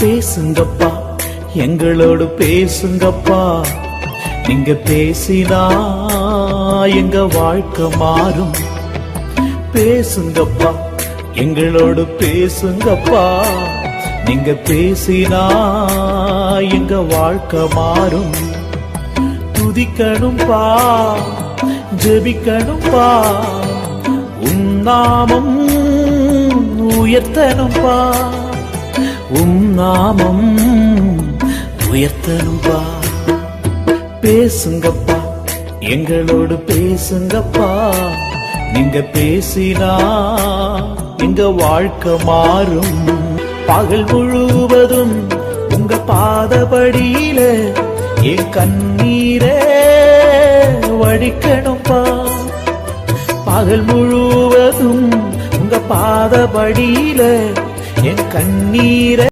பேசுங்கப்பா. எங்களோடு பேசுங்கப்பா. நீங்க பேசினா எங்க வாழ்க்கை மாறும். பேசுங்கப்பா. எங்களோடு பேசுங்கப்பா. நீங்க பேசினா எங்க வாழ்க்கை மாறும். துதிக்கணும்பா. ஜெபிக்கணும்பா. உம் நாமம் உயர்த்தணும்பா. உம் நாமம் உயர்த்தணும்பா பேசுங்கப்பா. எங்களோடு பேசுங்கப்பா. நீங்க பேசினா எங்க வாழ்க்கை மாறும். பகல் முழுவதும் உங்க பாதபடியில என் கண்ணீரே வடிக்கணும்பா. பகல் முழுவதும் உங்க பாதபடியில என் கண்ணீரை